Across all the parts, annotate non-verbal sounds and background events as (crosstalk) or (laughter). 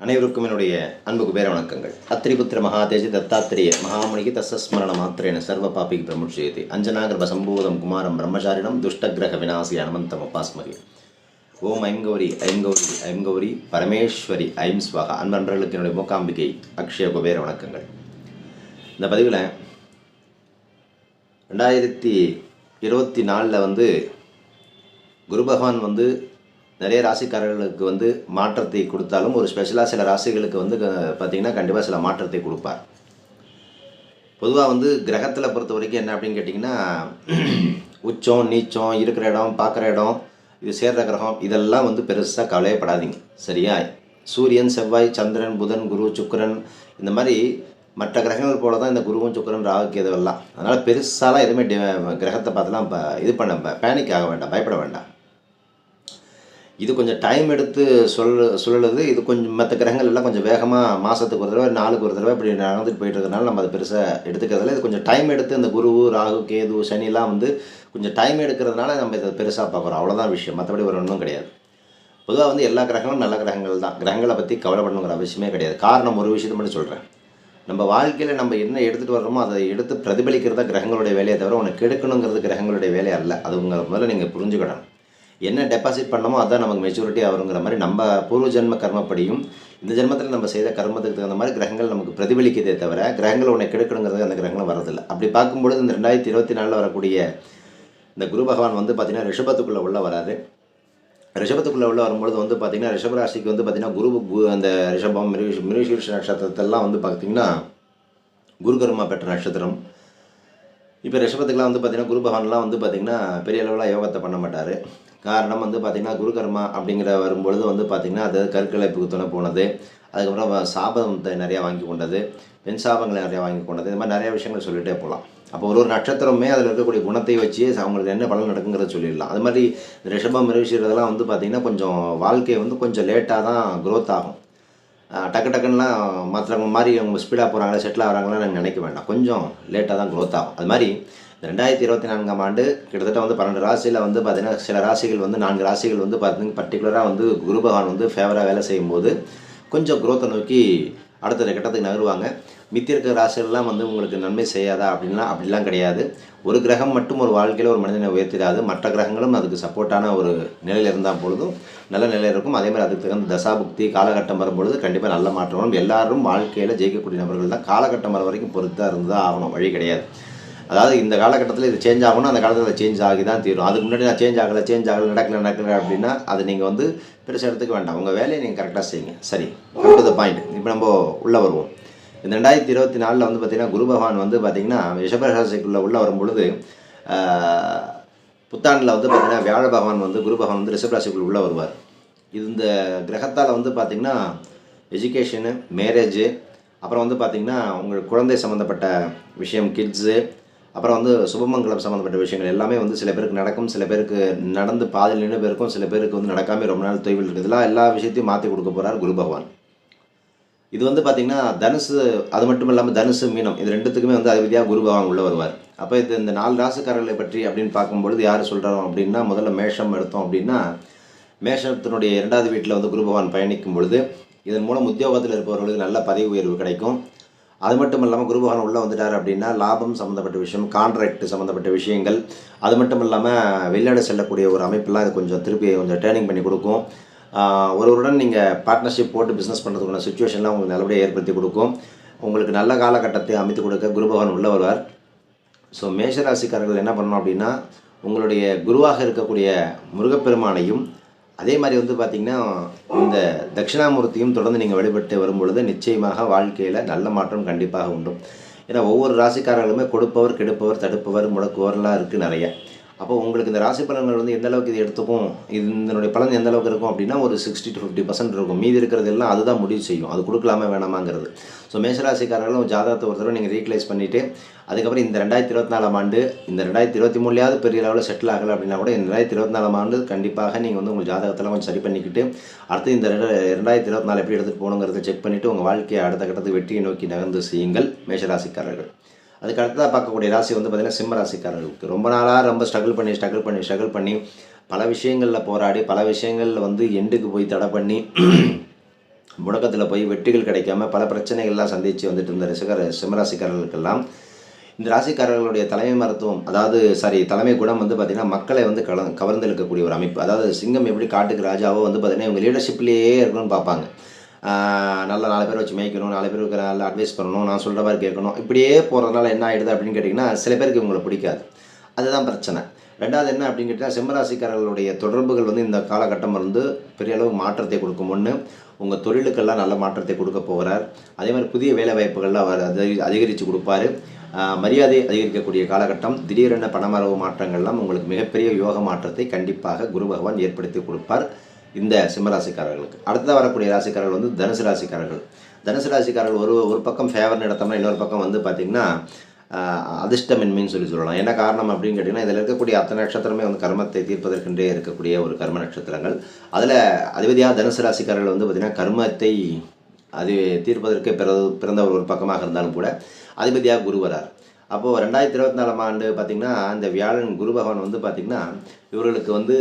அனைவருக்கும் என்னுடைய அன்பு குபேர வணக்கங்கள். அத்திரிபுத்திர மகாதேஜி தத்தாத்திரேய மகாமணிக்கு தசஸ்மரண மாத்திரேன சர்வ பாபிக்கு பிரமுட்சயதி அஞ்சனாகிரப சம்பூதம் குமாரம் பிரம்மச்சாரிடம் துஷ்டகிரக விநாசி அனுமந்தம் உபாஸ்மகி ஓம் ஐம் கௌரி ஐம் கௌரி ஐம் கௌரி பரமேஸ்வரி ஐம் ஸ்வகா. அன்பர்களுக்கு என்னுடைய மூக்காம்பிகை அக்ஷய குபேர வணக்கங்கள். இந்த பதிவில் ரெண்டாயிரத்தி இருபத்தி நாலில் வந்து குரு பகவான் வந்து நிறைய ராசிக்காரர்களுக்கு வந்து மாற்றத்தை கொடுத்தாலும் ஒரு ஸ்பெஷலாக சில ராசிகளுக்கு வந்து க- பார்த்தீங்கன்னா கண்டிப்பாக சில மாற்றத்தை கொடுப்பார். பொதுவாக வந்து கிரகத்தில் பொறுத்த வரைக்கும் என்ன அப்படின்னு கேட்டிங்கன்னா (clears throat) உச்சம் நீச்சம் இருக்கிற இடம் பார்க்குற இடம் இது சேர்ற கிரகம் இதெல்லாம் வந்து பெருசாக கவலையப்படாதீங்க சரியா? சூரியன் செவ்வாய் சந்திரன் புதன் குரு சுக்கிரன் இந்த மாதிரி மற்ற கிரகங்கள் போல தான் இந்த குருவும் சுக்கிரன் ராகு இதுவெல்லாம் அதனால் பெருசாலாம் எதுவுமே கிரகத்தை பார்த்துலாம் இது பண்ண பேனிக் ஆக வேண்டாம் பயப்பட வேண்டாம். இது கொஞ்சம் டைம் எடுத்து சொல் சொல்லுது இது கொஞ்சம் மற்ற கிரகங்கள் எல்லாம் கொஞ்சம் வேகமாக மாதத்துக்கு ஒரு தடவை நாளுக்கு ஒரு தடவை இப்படி நடந்துட்டு போயிட்டு இருக்கிறதுனால நம்ம அதை பெருசாக எடுத்துக்கிறதுல இது கொஞ்சம் டைம் எடுத்து இந்த குரு ராகு கேது சனிலாம் வந்து கொஞ்சம் டைம் எடுக்கிறதுனால நம்ம இதை பெருசாக பார்க்குறோம் அவ்வளோதான் விஷயம். மற்றபடி ஒரு ஒன்றும் கிடையாது. பொதுவாக வந்து எல்லா கிரகங்களும் நல்ல கிரகங்கள் தான். கிரகங்களை பற்றி கவலைப்படணுங்கிற அவசியமே கிடையாது. காரணம் ஒரு விஷயத்தை மட்டும் சொல்கிறேன் நம்ம வாழ்க்கையில் நம்ம என்ன எடுத்துகிட்டு வர்றோமோ அதை எடுத்து பிரதிபலிக்கிறதா கிரகங்களுடைய வேலையை தவிர உனக்கு கெடுக்கணுங்கிறது கிரகங்களுடைய வேலையை அல்ல. அது உங்களை முதல்ல நீங்கள் புரிஞ்சுக்கிடணும் என்ன டெபாசிட் பண்ணமோ அதான் நமக்கு மெச்சூரிட்டி ஆகுங்கிற மாதிரி நம்ம பூர்வ ஜென்ம கர்மப்படியும் இந்த ஜென்மத்தில் நம்ம செய்த கர்மத்துக்கு தகுந்த மாதிரி கிரகங்கள் நமக்கு பிரதிபலிக்குதே தவிர கிரகங்கள் உன்னை கெடுக்கணுங்கிறது அந்த கிரகங்கள் வரதில்லை அப்படி பார்க்கும்பொழுது இந்த ரெண்டாயிரத்தி இருபத்தி நாலில் வரக்கூடிய இந்த குரு பகவான் வந்து பார்த்திங்கன்னா ரிஷபத்துக்குள்ளே உள்ளே வராது ரிஷபத்துக்குள்ளே உள்ள வரும்பொழுது வந்து பார்த்திங்கன்னா ரிஷபராசிக்கு வந்து பார்த்திங்கன்னா குரு அந்த ரிஷபம் மிருக மிருகசீர்ஷ நட்சத்திரத்தெல்லாம் வந்து பார்த்திங்கன்னா குருகர்மா பெற்ற நட்சத்திரம். இப்போ ரிஷபத்துக்குலாம் வந்து பார்த்திங்கன்னா குரு பகவான்லாம் வந்து பார்த்திங்கன்னா பெரிய அளவில் யோகத்தை பண்ண மாட்டார். காரணம் வந்து பார்த்திங்கன்னா குருகர்மா அப்படிங்கிற வரும்பொழுது வந்து பார்த்திங்கன்னா அது கற்கலைப்புக்கு துணை போனது. அதுக்கப்புறம் சாபத்தை நிறையா வாங்கி கொண்டது. பெண் சாபங்களை நிறையா வாங்கி கொண்டது. இந்த மாதிரி நிறையா விஷயங்கள் சொல்லிகிட்டே போகலாம். அப்போ ஒரு ஒரு நட்சத்திரமே அதில் இருக்கக்கூடிய குணத்தை வச்சு அவங்களுக்கு என்ன பலன் நடக்குங்கிறத சொல்லிடலாம். அது மாதிரி ரிஷபம் மிருகசீரதெல்லாம் வந்து பார்த்திங்கன்னா கொஞ்சம் வாழ்க்கை வந்து கொஞ்சம் லேட்டாக தான் க்ரோத் ஆகும். டக்கு டக்குன்னுலாம் மற்றவங்க மாதிரி அவங்க ஸ்பீடாக போகிறாங்களா செட்டில் ஆகிறாங்களா நான் நினைக்க வேண்டாம். கொஞ்சம் லேட்டாக தான் க்ரோத் ஆகும். அது மாதிரி ரெண்டாயிரத்தி இருபத்தி நான்காம் ஆண்டு கிட்டத்தட்ட வந்து பன்னெண்டு ராசியில் வந்து பார்த்திங்கன்னா சில ராசிகள் வந்து நான்கு ராசிகள் வந்து பார்த்திங்கன்னா பர்டிகுலராக வந்து குரு பகவான் வந்து ஃபேவராக வேலை செய்யும்போது கொஞ்சம் குரோத்தை நோக்கி அடுத்த கட்டத்துக்கு நகருவாங்க. மித்தி இருக்கிற ராசிகள்லாம் வந்து உங்களுக்கு நன்மை செய்யாதா அப்படின்லாம் அப்படிலாம் கிடையாது. ஒரு கிரகம் மட்டும் ஒரு வாழ்க்கையில் ஒரு மனிதனை உயர்த்திடாது. மற்ற கிரகங்களும் அதுக்கு சப்போர்ட்டான ஒரு நிலையில் இருந்தால் பொழுதும் நல்ல நிலையில் இருக்கும். அதே மாதிரி அதுக்கு தகுந்த தசாபுக்தி காலகட்டம் வரும்பொழுது கண்டிப்பாக நல்ல மாற்றம் வரும் எல்லாரும் வாழ்க்கையில் ஜெயிக்கக்கூடிய நபர்கள் தான். காலகட்டம் வர வரைக்கும் பொறுத்தாக இருந்து தான் ஆகணும். வழி கிடையாது. அதாவது இந்த காலகட்டத்தில் இது சேஞ்ச் ஆகணும் அந்த காலத்தில் சேஞ்ச் ஆகி தான் தீரும். அதுக்கு முன்னாடி நான் சேஞ்ச் ஆகலை சேஞ்ச் ஆகலை நடக்கல நடக்கல அப்படின்னா அது நீங்கள் வந்து பெருசாக எடுத்துக்க வேண்டாம். உங்கள் வேலையை நீங்கள் கரெக்டாக செய்யுங்க. சரி டு த பாயிண்ட் இப்போ நம்ம உள்ளே வருவோம். இந்த ரெண்டாயிரத்தி இருபத்தி நாலில் வந்து பார்த்திங்கன்னா குரு பகவான் வந்து பார்த்திங்கன்னா ரிஷபராசிக்குள்ளே உள்ளே வரும்பொழுது புத்தாண்டில் வந்து பார்த்திங்கன்னா வியாழ பகவான் வந்து குரு பகவான் வந்து ரிஷபராசிக்குள்ளே உள்ளே வருவார். இது இந்த கிரகத்தால் வந்து பார்த்திங்கன்னா எஜுகேஷனு மேரேஜு அப்புறம் வந்து பார்த்திங்கன்னா உங்கள் குழந்தை சம்மந்தப்பட்ட விஷயம் கிட்ஸு அப்புறம் வந்து சுபமங்கலம் சம்மந்தப்பட்ட விஷயங்கள் எல்லாமே வந்து சில பேருக்கு நடக்கும் சில பேருக்கு நடந்து பாதியில் நின்று பேருக்கும் சில பேருக்கு வந்து நடக்காமல் ரொம்ப நாள் தொய்வில் இருக்குது. இதெல்லாம் எல்லா விஷயத்தையும் மாற்றி கொடுக்க போகிறார் குரு பகவான். இது வந்து பார்த்திங்கன்னா தனுசு அது மட்டும் இல்லாமல் தனுசு மீனம் இது ரெண்டுத்துக்குமே வந்து அதிபதியாக குரு பகவான் உள்ளே வருவார். அப்போ இது இந்த நாலு ராசிக்காரர்களை பற்றி அப்படின்னு பார்க்கும்பொழுது யார் சொல்கிறோம் அப்படின்னா முதல்ல மேஷம் எடுத்தோம் அப்படின்னா மேஷத்தினுடைய இரண்டாவது வீட்டில் வந்து குரு பகவான் பயணிக்கும் பொழுது இதன் மூலம் உத்தியோகத்தில் இருப்பவர்களுக்கு நல்ல பதவி உயர்வு கிடைக்கும். அது மட்டும் இல்லாமல் குருபகவான் உள்ளே வந்துட்டார் அப்படின்னா லாபம் சம்மந்தப்பட்ட விஷயம் கான்ட்ராக்ட் சம்மந்தப்பட்ட விஷயங்கள் அது மட்டும் இல்லாமல் வெளிநாடு செல்லக்கூடிய ஒரு அமைப்பெல்லாம் அது கொஞ்சம் திருப்பி கொஞ்சம் டேர்னிங் பண்ணி கொடுக்கும். ஒருவருடன் நீங்கள் பார்ட்னர்ஷிப் போட்டு பிஸ்னஸ் பண்ணுறதுக்கான சுச்சுவேஷன்லாம் உங்களுக்கு நல்லபடியாக ஏற்படுத்தி கொடுக்கும். உங்களுக்கு நல்ல காலகட்டத்தை அமைத்து கொடுக்க குருபகவான் உள்ளே வருவார். ஸோ மேஷராசிக்காரர்கள் என்ன பண்ணணும் அப்படின்னா உங்களுடைய குருவாக இருக்கக்கூடிய முருகப்பெருமானையும் அதே மாதிரி வந்து பார்த்திங்கன்னா இந்த தட்சிணாமூர்த்தியும் தொடர்ந்து நீங்கள் வழிபட்டு வரும்பொழுது நிச்சயமாக வாழ்க்கையில் நல்ல மாற்றம் கண்டிப்பாக உண்டும் ஏன்னா ஒவ்வொரு ராசிக்காரர்களுமே கொடுப்பவர் கெடுப்பவர் தடுப்பவர் முடக்குவர்லாம் இருக்குது நிறைய. அப்போ உங்களுக்கு இந்த ராசி பலன்கள் வந்து எந்த அளவுக்கு இது எடுத்துக்கும்? இது இதனுடைய பலன் எந்த அளவுக்கு இருக்கும் அப்படின்னா ஒரு சிக்ஸ்டி டு ஃபிஃப்டி பர்சன்ட் இருக்கும். மீதி இருக்கிறது எல்லாம் அதுதான் முடிவு செய்யும். அது கொடுக்கலாமா வேணாமாங்கிறது. ஸோ மேஷராசிக்காரர்களும் ஜாதகத்தை ஒரு தடவை நீங்கள் ரீக்ளைஸ் பண்ணிவிட்டு அதுக்கப்புறம் இந்த ரெண்டாயிரத்தி இருபத்தி நாலாம் ஆண்டு இந்த ரெண்டாயிரத்தி இருபத்தி மூணுலையாவது பெரிய லெவலில் செட்டில் ஆகலை அப்படின்னா கூட இந்த ரெண்டாயிரத்தி இருபத்தி நாலாம் ஆண்டு கண்டிப்பாக நீங்கள் வந்து உங்கள் ஜாதகத்தெல்லாம் கொஞ்சம் சரி பண்ணிக்கிட்டு அடுத்து இந்த ரெண்டு ரெண்டாயிரத்தி இருபத்தி நாலு எப்படி எடுத்துகிட்டு போகணுங்கிறத செக் பண்ணிவிட்டு உங்கள் வாழ்க்கையை அடுத்த கட்டத்துக்கு வெற்றியை நோக்கி நகர்ந்து செய்யுங்கள் மேஷராசிக்காரர்கள். அதுக்கு அடுத்ததாக பார்க்கக்கூடிய ராசி வந்து பார்த்திங்கன்னா சிம்ம ராசிக்காரர்களுக்கு. ரொம்ப நாளாக ரொம்ப ஸ்ட்ரகிள் பண்ணி ஸ்ட்ரகிள் பண்ணி ஸ்ட்ரகிள் பண்ணி பல விஷயங்களில் போராடி பல விஷயங்களில் வந்து எண்டுக்கு போய் தடை பண்ணி (clears throat) முடக்கத்தில் போய் வெற்றிகள் கிடைக்காம பல பிரச்சனைகள்லாம் சந்தித்து வந்துட்டு இருந்த ரிசகர சிம்மராசிக்காரர்களுக்கெல்லாம் இந்த ராசிக்காரர்களுடைய தலைமை மருத்துவம் அதாவது சாரி தலைமை குணம் வந்து பார்த்திங்கன்னா மக்களை வந்து கல கவர்ந்தெழுக்கக்கூடிய ஒரு அமைப்பு. அதாவது சிங்கம் எப்படி காட்டுக்கு ராஜாவோ வந்து பார்த்திங்கன்னா இவங்க லீடர்ஷிப்லேயே இருக்கணும்னு பார்ப்பாங்க. நல்ல நாலு பேர் வச்சு மேய்க்கணும் நாலு பேருக்கு நல்லா அட்வைஸ் பண்ணணும் நான் சொல்கிற மாதிரி கேட்கணும். இப்படியே போகிறதுனால என்ன ஆகிடுது அப்படின்னு கேட்டிங்கன்னா சில பேருக்கு இவங்களை பிடிக்காது. அதுதான் பிரச்சனை. ரெண்டாவது என்ன அப்படின்னு கேட்டால் சிம்மராசிக்காரர்களுடைய தொடர்புகள் வந்து இந்த காலகட்டம் வந்து பெரிய அளவு மாற்றத்தை கொடுக்கும். ஒன்று உங்கள் தொழிலுக்கெல்லாம் நல்ல மாற்றத்தை கொடுக்க போகிறார் அதே மாதிரி புதிய வேலை வாய்ப்புகள்லாம் அவர் அதிகரி அதிகரித்து கொடுப்பாரு. மரியாதை அதிகரிக்கக்கூடிய காலகட்டம். திடீரென பணமரவு மாற்றங்கள்லாம் உங்களுக்கு மிகப்பெரிய யோக மாற்றத்தை கண்டிப்பாக குரு பகவான் ஏற்படுத்தி கொடுப்பார். இந்த சிம்மராசிக்காரர்களுக்கு. அடுத்ததாக வரக்கூடிய ராசிக்காரர்கள் வந்து தனுசு ராசிக்காரர்கள். தனுசு ராசிக்காரர்கள் ஒரு ஒரு பக்கம் ஃபேவர்னு எடுத்தோம்னா இன்னொரு பக்கம் வந்து பார்த்திங்கன்னா அதிர்ஷ்டமின்மைன்னு சொல்லி சொல்லலாம். என்ன காரணம் அப்படின்னு கேட்டிங்கன்னா இதில் இருக்கக்கூடிய அத்தனை நட்சத்திரமே வந்து கர்மத்தை தீர்ப்பதற்கென்றே இருக்கக்கூடிய ஒரு கர்ம நட்சத்திரங்கள். அதில் அதிபதியாக தனுசு ராசிக்காரர்கள் வந்து பார்த்திங்கன்னா கர்மத்தை அது தீர்ப்பதற்கு பிறகு பிறந்த ஒரு பக்கமாக இருந்தாலும் கூட அதிபதியாக குரு வரார். அப்போது ரெண்டாயிரத்தி இருபத்தி நாலாம் ஆண்டு பார்த்திங்கன்னா இந்த வியாழன் குரு பகவான் வந்து பார்த்திங்கன்னா இவர்களுக்கு வந்து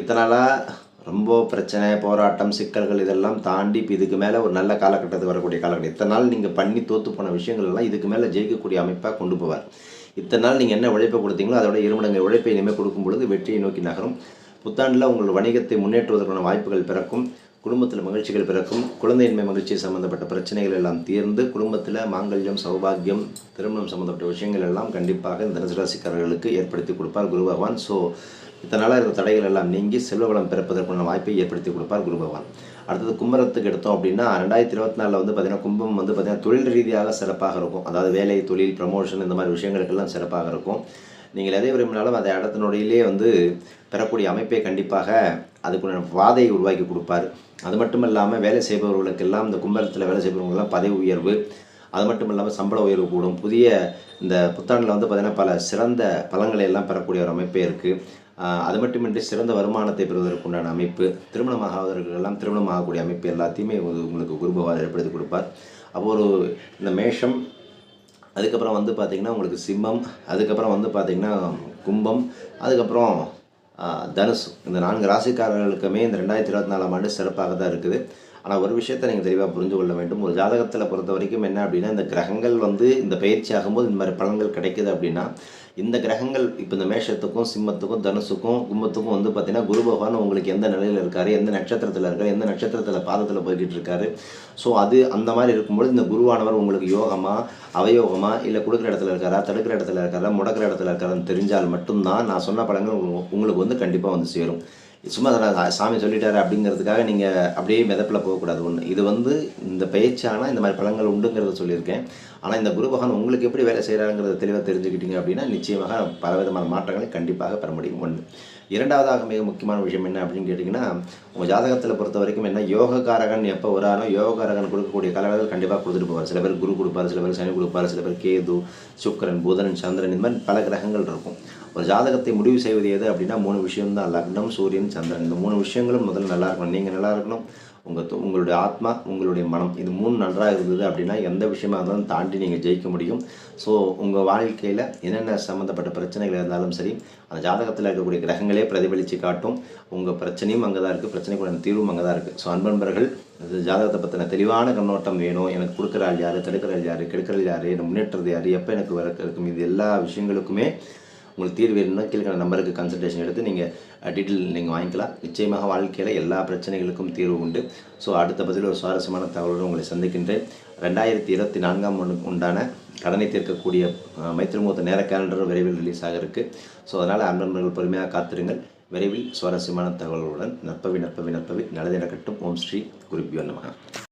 இத்தனை நாளாக ரொம்ப பிரச்சனை போராட்டம் சிக்கல்கள் இதெல்லாம் தாண்டி இப்போ இதுக்கு மேலே ஒரு நல்ல காலகட்டத்துக்கு வரக்கூடிய காலகட்டம். இத்தனை நாள் நீங்கள் பண்ணி தோற்று போன விஷயங்கள் எல்லாம் இதுக்கு மேலே ஜெயிக்கக்கூடிய அமைப்பாக கொண்டு போவார். இத்தனை நாள் நீங்கள் என்ன உழைப்பை கொடுத்தீங்களோ அதோட இருமடங்கு உழைப்பை இனிமேல் கொடுக்கும் பொழுது வெற்றியை நோக்கி நகரும். புத்தாண்டில் உங்கள் வணிகத்தை முன்னேற்றுவதற்கான வாய்ப்புகள் பிறக்கும். குடும்பத்தில் மகிழ்ச்சிகள் பிறக்கும் குழந்தையின்மை மகிழ்ச்சி சம்மந்தப்பட்ட பிரச்சனைகள் எல்லாம் தீர்ந்து குடும்பத்தில் மாங்கல்யம் சௌபாகியம் திருமணம் சம்மந்தப்பட்ட விஷயங்கள் எல்லாம் கண்டிப்பாக இந்த தனுசு ஏற்படுத்தி கொடுப்பார் குரு பகவான். ஸோ இதனால் இருக்கிற தடைகள் எல்லாம் நீங்கி செல்வ வளம் பிறப்பதற்கான வாய்ப்பை ஏற்படுத்தி கொடுப்பார் குரு பகவான். அடுத்தது கும்பரத்துக்கு எடுத்தோம் அப்படின்னா ரெண்டாயிரத்தி இருபத்தி நாலில் வந்து பார்த்திங்கன்னா கும்பம் வந்து பார்த்திங்கன்னா தொழில் ரீதியாக சிறப்பாக இருக்கும். அதாவது வேலை தொழில் ப்ரமோஷன் இந்த மாதிரி விஷயங்களுக்கெல்லாம் சிறப்பாக இருக்கும். நீங்கள் எதை விரும்பினாலும் அந்த இடத்தினுடையிலே வந்து பெறக்கூடிய அமைப்பை கண்டிப்பாக அதுக்குள்ள வாதையை உருவாக்கி கொடுப்பார். அது மட்டும் இல்லாமல் வேலை செய்பவர்களுக்கெல்லாம் இந்த கும்பலத்தில் வேலை செய்பவர்களுக்கெல்லாம் பதவி உயர்வு அது மட்டும் இல்லாமல் சம்பள உயர்வு கூடும். புதிய இந்த புத்தாண்டில் வந்து பார்த்திங்கன்னா பல சிறந்த பலங்களை எல்லாம் பெறக்கூடிய ஒரு அமைப்பே இருக்குது அது மட்டுமின்றி சிறந்த வருமானத்தை பெறுவதற்குண்டான அமைப்பு திருமணமாகாதவர்களெல்லாம் திருமணம் ஆகக்கூடிய அமைப்பு எல்லாத்தையுமே உங்களுக்கு குருபவாதம் ஏற்படுத்தி கொடுப்பார். அப்போ ஒரு இந்த மேஷம் அதுக்கப்புறம் வந்து பார்த்திங்கன்னா உங்களுக்கு சிம்மம் அதுக்கப்புறம் வந்து பார்த்திங்கன்னா கும்பம் அதுக்கப்புறம் தனுசு. இந்த நான்கு ராசிக்காரர்களுக்குமே இந்த ரெண்டாயிரத்தி இருபத்தி நாலாம் ஆண்டு சிறப்பாக தான் இருக்குது. ஆனால் ஒரு விஷயத்தை நீங்கள் தெளிவாக புரிந்து கொள்ள வேண்டும். ஒரு ஜாதகத்தில் பொறுத்த வரைக்கும் என்ன அப்படின்னா இந்த கிரகங்கள் வந்து இந்த பயிற்சி ஆகும்போது இந்த மாதிரி பலன்கள் கிடைக்குது அப்படின்னா இந்த கிரகங்கள் இப்போ இந்த மேஷத்துக்கும் சிம்மத்துக்கும் தனுசுக்கும் கும்பத்துக்கும் வந்து பார்த்தீங்கன்னா குரு பகவான் உங்களுக்கு எந்த நிலையில் இருக்காரு எந்த நட்சத்திரத்தில் இருக்காரு எந்த நட்சத்திரத்தில் பாதத்தில் போய்கிட்டு இருக்காரு ஸோ அது அந்த மாதிரி இருக்கும்பொழுது இந்த குருவானவர் உங்களுக்கு யோகமா அவயோகமா இல்லை கொடுக்குற இடத்துல இருக்காரா தடுக்கிற இடத்துல இருக்காரா முடக்கிற இடத்துல இருக்காரான்னு தெரிஞ்சால் மட்டும்தான் நான் சொன்ன படங்கள் உங்களுக்கு வந்து கண்டிப்பாக வந்து சேரும். சும்மா சாமி சொல்லிட்டாரு அப்படிங்கிறதுக்காக நீங்கள் அப்படியே மிதப்பில் போகக்கூடாது. ஒன்று இது வந்து இந்த பயிற்சியானா இந்த மாதிரி பழங்கள் உண்டுங்கிறத சொல்லியிருக்கேன். ஆனால் இந்த குரு பகவான் உங்களுக்கு எப்படி வேலை செய்கிறாங்கிறத தெளிவாக தெரிஞ்சுக்கிட்டீங்க அப்படின்னா நிச்சயமாக பலவிதமான மாற்றங்களை கண்டிப்பாக பெற முடியும். ஒன்று இரண்டாவதாக மிக முக்கியமான விஷயம் என்ன அப்படின்னு கேட்டிங்கன்னா உங்கள் ஜாதகத்தில் பொறுத்த வரைக்கும் என்ன யோகக்காரகன் எப்போ வரானோ யோகக்காரகன் கொடுக்கக்கூடிய கலவைகள் கண்டிப்பாக கொடுத்துட்டு போவார். சில பேர் குரு கொடுப்பார் சில பேர் சனி கொடுப்பார் சில பேர் கேது சுக்கிரன் புதன் சந்திரன் இந்த மாதிரி பல கிரகங்கள் இருக்கும். ஒரு ஜாதகத்தை முடிவு செய்வது எது அப்படின்னா மூணு விஷயம்தான். லக்னம் சூரியன் சந்திரன். இந்த மூணு விஷயங்களும் முதல்ல நல்லா இருக்கணும். நீங்கள் நல்லா இருக்கணும். உங்கள் உங்களுடைய ஆத்மா உங்களுடைய மனம் இது மூணு நன்றாக இருந்தது அப்படின்னா எந்த விஷயமா இருந்தாலும் தாண்டி நீங்கள் ஜெயிக்க முடியும். ஸோ உங்கள் வாழ்க்கையில் என்னென்ன சம்மந்தப்பட்ட பிரச்சனைகள் இருந்தாலும் சரி அந்த ஜாதகத்தில் இருக்கக்கூடிய கிரகங்களே பிரதிபலித்து காட்டும். உங்கள் பிரச்சனையும் அங்கே தான் இருக்குது பிரச்சனைக்குள்ள தீர்வும் அங்கே தான் இருக்குது ஸோ அன்பன்பர்கள் இது ஜாதகத்தை பற்றின தெளிவான கண்ணோட்டம் வேணும். எனக்கு கொடுக்குறாள் யார்? தடுக்கிறாள் யார்? கெடுக்கிறாள் யார்? என்ன முன்னேற்றது யார்? எப்போ எனக்கு வர இருக்கும்? இது எல்லா விஷயங்களுக்குமே உங்களுக்கு தீர்வு வேணும்னா கீழ்கான நம்பருக்கு கன்சல்டேஷன் எடுத்து நீங்கள் டீட்டெயில் நீங்கள் வாங்கிக்கலாம். நிச்சயமாக வாழ்க்கையில் எல்லா பிரச்சனைகளுக்கும் தீர்வு உண்டு. ஸோ அடுத்த பதில் ஒரு சுவாரஸ்யமான தகவலோடு உங்களை சந்திக்கின்றேன். ரெண்டாயிரத்தி இருபத்தி நான்காம் ஆண்டு உண்டான கடனை தீர்க்கக்கூடிய அஹ், நேர கேலண்டர் விரைவில் ரிலீஸ் ஆக இருக்குது ஸோ அதனால் அன்பர்கள் பொறுமையாக காத்திருங்கள். விரைவில் சுவாரஸ்யமான தகவல்களுடன் நற்பவி நற்பவி நற்பவி நல்லது நடக்கட்டும். ஓம் ஸ்ரீ குருப்பியோ நமக